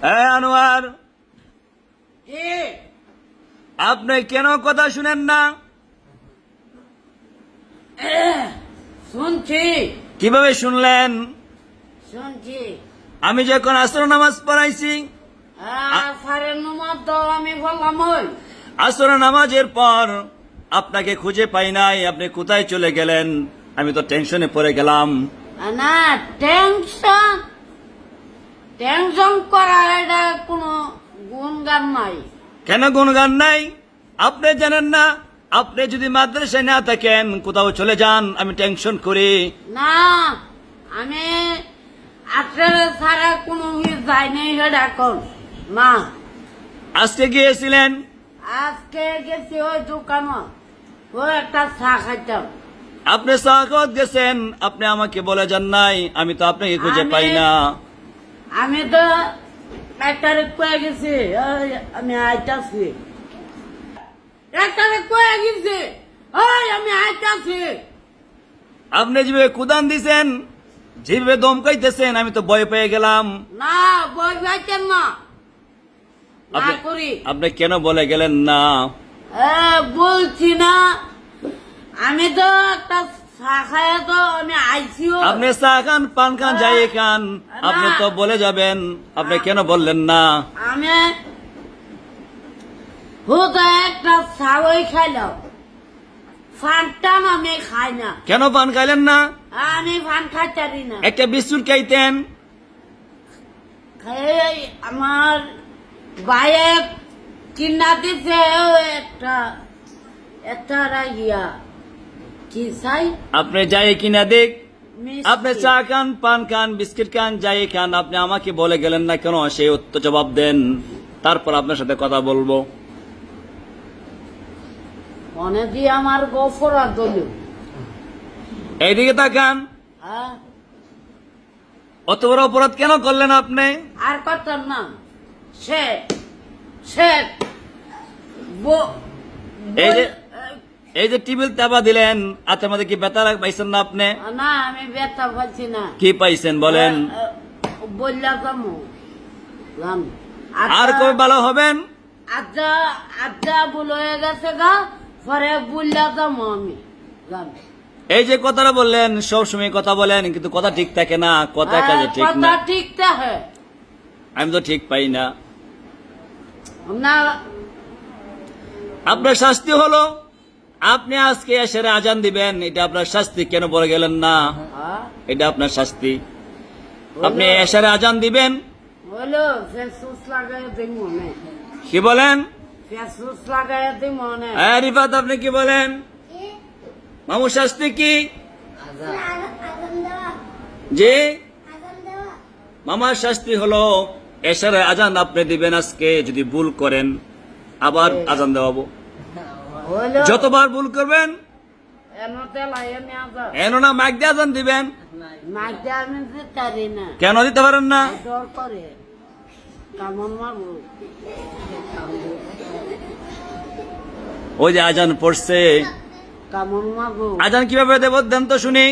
হ্যাঁ আনোয়ার। আপনি কেন কথা শুনেন না? শুনছি। কীভাবে শুনলেন? শুনছি। আমি যখন আসর নামাজ পড়াইছি আসর নামাজের পর আপনাকে খুঁজে পাই নাই আপনি কোথায় চলে গেলেন? আমি তো টেনশনে পড়ে গেলাম। না টেনশন টেনশন করা এটা কোনো গুণগান নাই। কেন গুণগান নাই? আপনি জানেন না আপনি যদি মাদ্রাসায় না থাকেন কোথাও চলে যান আমি টেনশন করি। না আমি আঠারো ছাড়া কোনো যাই নাই এখন না আজকে গিয়েছিলেন? আজকে গেছি ওই দোকানে ওই একটা চা খাইতাম। আপনি সাকত গেছেন আপনি আমাকে বলে যান নাই আমি তো আপনাকে খুঁজে পাই না। আমি তো ডাক্তারে কয়ে গেছি আমি আইতাছি। ডাক্তারে কয়ে গেছি ওই আমি আইতাছি। আপনি যেভাবে কুদান দিছেন যেভাবে দমকাইতেছেন আমি তো ভয় পেয়ে গেলাম। না বই যাইতেন না আপনি করি। আপনি কেন বলে গেলেন না? এ, বলছি না। আমি তো একটা আপনি চা খান পান খান যাই খান। আপনি তো বলে যাবেন আপনি কেন বললেন না? আমি একটা চাওয়াই খাইলাম। ফানটান আমি খাই না। কেন পান খাইলেন না? আমি ফান খাইতারি না। একটা বিস্কুট খাইতেন। আমার বাইরে কিনা দিছে একটা একটা ইয়া। কি চাই? আপনি যাই কিনা দেখ। আপনি চা খান পান খান বিস্কিট খান যাই খান আপনি আমাকে বলে গেলেন না কেন? সেই উত্তর জবাব দেন। তারপর আপনার সাথে কথা বলব। মনে দিয়ে আমার গোফরা এইদিকে তাকান। হ্যাঁ। অত বড় অপরাধ কেন করলেন আপনি? আর কত না। সে সে এই যে- এই যে টিবিল চাপা দিলেন আচ্ছা মধ্যে কি লাগ- পাইছেন না আপনি? না আমি ব্যথা পাচ্ছি না। কি পাইছেন বলেন? বললা আর কবে ভালো হবেন? আচ্ছা আচ্ছা ভুল হয়ে গেছে গা। পরে বললা আমি। এই যে কথাটা বললেন সব সময় কথা বলেন কিন্তু কথা ঠিক থাকে না কথা কাজে ঠিক না। ঠিক থাকে। আমি তো ঠিক পাই না। না। আপনার শাস্তি হলো? আপনি আজকে এসে আজান দিবেন এটা আপনার শাস্তি কেন বলে গেলেন না? হ্যাঁ, এটা আপনার শাস্তি। আপনি এসারে আজান দিবেন। মনে। কি বলেন? ফেসুস লাগাই দিই মনে। হ্যাঁ রিফাত আপনি কি বলেন? মামু শাস্তি কি? যে মামার শাস্তি হলো এসারে আজান আপনি দিবেন আজকে যদি ভুল করেন আবার আজান দেওয়াবো। যতবার ভুল করবেন এন না মাইক দিয়ে আজান দিবেন। কেন দিতে পারেন না? ওই যে আজান পড়ছে। আজান কীভাবে দেব? দেন তো শুনি।